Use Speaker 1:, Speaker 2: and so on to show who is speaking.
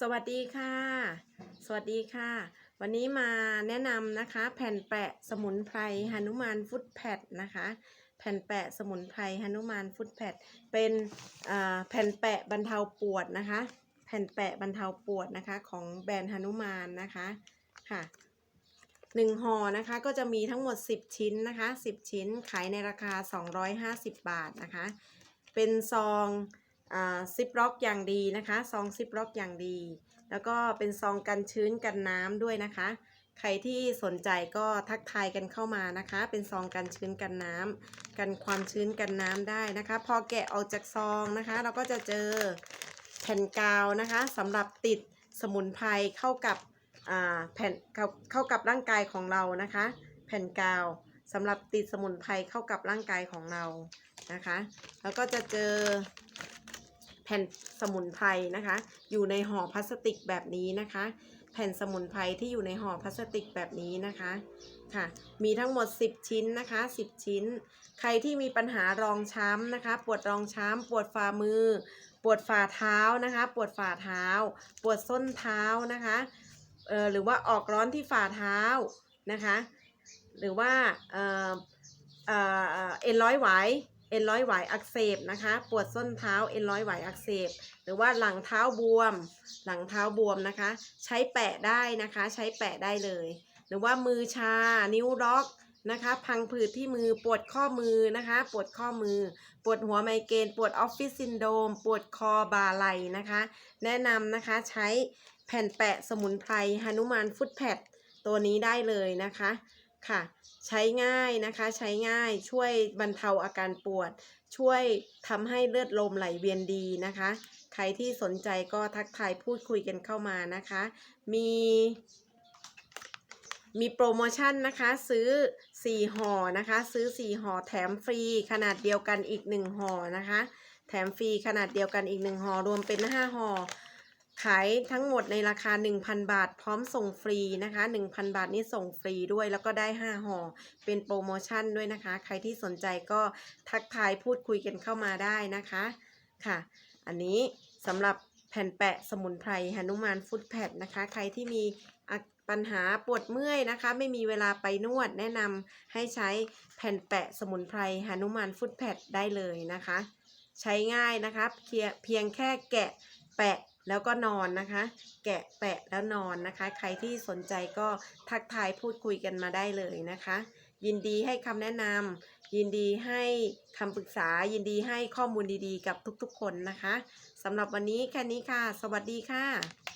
Speaker 1: สวัสดีค่ะ สวัสดีค่ะ วันนี้มาแนะนำนะคะ แผ่นแปะสมุนไพรหนุมานฟุตแพดนะคะ แผ่นแปะสมุนไพรหนุมานฟุตแพดเป็นอ่าแผ่นแปะบรรเทาปวดนะคะ แผ่นแปะบรรเทาปวดนะคะ ของแบรนด์หนุมานนะคะค่ะหนึ่งห่อนะคะก็จะมีทั้งหมด 10 ชิ้นนะคะ 10 ชิ้นขายในราคา 250 บาทนะคะ เป็นซอง ซิปล็อกอย่างดีนะคะซองซิปล็อกอย่างดี แล้วก็เป็นซองกันชื้นกันน้ำด้วยนะคะ ใครที่สนใจก็ทักทายกันเข้ามานะคะ เป็นซองกันชื้นกันน้ำกันความชื้นกันน้ำได้นะคะ พอแกะออกจากซองนะคะ เราก็จะเจอแผ่นกาวนะคะสำหรับติดสมุนไพรเข้ากับแผ่นเขเข้ากับร่างกายของเรานะคะ แผ่นกาวสำหรับติดสมุนไพรเข้ากับร่างกายของเรานะคะ แล้วก็จะเจอ แผ่นสมุนไพรนะคะ อยู่ในห่อพลาสติกแบบนี้นะคะ แผ่นสมุนไพรที่อยู่ในห่อพลาสติกแบบนี้นะคะค่ะ มีทั้งหมด 10 ชิ้นนะคะ 10 ชิ้น ใครที่มีปัญหารองช้ำนะคะ ปวดรองช้ำปวดฝ่ามือ ปวดฝ่าเท้านะคะ ปวดฝ่าเท้า ปวดส้นเท้านะคะเอ่อหรือว่าออกร้อนที่ฝ่าเท้านะคะ หรือว่าเอ่อเอ่อเอ่อเอ็นร้อยไหว เอ็นร้อยไหวอักเสบนะคะ ปวดส้นเท้าเอ็นร้อยไหวอักเสบ หรือว่าหลังเท้าบวม หลังเท้าบวมนะคะ ใช้แปะได้นะคะ ใช้แปะได้เลย หรือว่ามือชา นิ้วล็อกนะคะ พังผืดที่มือปวดข้อมือนะคะ ปวดข้อมือ ปวดหัวไมเกรนปวดออฟฟิศซินโดมปวดคอบ่าไหล่นะคะ แนะนำนะคะใช้แผ่นแปะสมุนไพรหนุมานฟุตแพดตัวนี้ได้เลยนะคะ ค่ะ ใช้ง่ายนะคะใช้ง่ายช่วยบรรเทาอาการปวด ช่วยทำให้เลือดลมไหลเวียนดีนะคะ ใครที่สนใจก็ทักทายพูดคุยกันเข้ามานะคะ มีมีโปรโมชั่นนะคะซื้อ 4ห่อนะคะ ซื้อ 4ห่อแถมฟรีขนาดเดียวกันอีก 1ห่อนะคะ แถมฟรีขนาดเดียวกันอีก 1ห่อรวมเป็น 5ห่อ ขายทั้งหมดในราคา 1,000 บาท พร้อมส่งฟรีนะคะ 1,000 บาทนี่ส่งฟรีด้วยแล้วก็ได้ 5ห่อเป็นโปรโมชั่นด้วยนะคะ ใครที่สนใจก็ทักทายพูดคุยกันเข้ามาได้นะคะค่ะ อันนี้สำหรับแผ่นแปะสมุนไพรหนุมานฟุตแพดนะคะ ใครที่มีปัญหาปวดเมื่อยนะคะ ไม่มีเวลาไปนวดแนะนำให้ใช้แผ่นแปะสมุนไพรหนุมานฟุตแพดได้เลยนะคะ ใช้ง่ายนะคะเพียงแค่แกะแปะ แล้วก็นอนนะคะ แกะแปะแล้วนอนนะคะ ใครที่สนใจก็ทักทายพูดคุยกันมาได้เลยนะคะ ยินดีให้คำแนะนำยินดีให้คำปรึกษา ยินดีให้ข้อมูลดีๆ กับทุกๆ คนนะคะสำหรับวันนี้แค่นี้ค่ะ สวัสดีค่ะ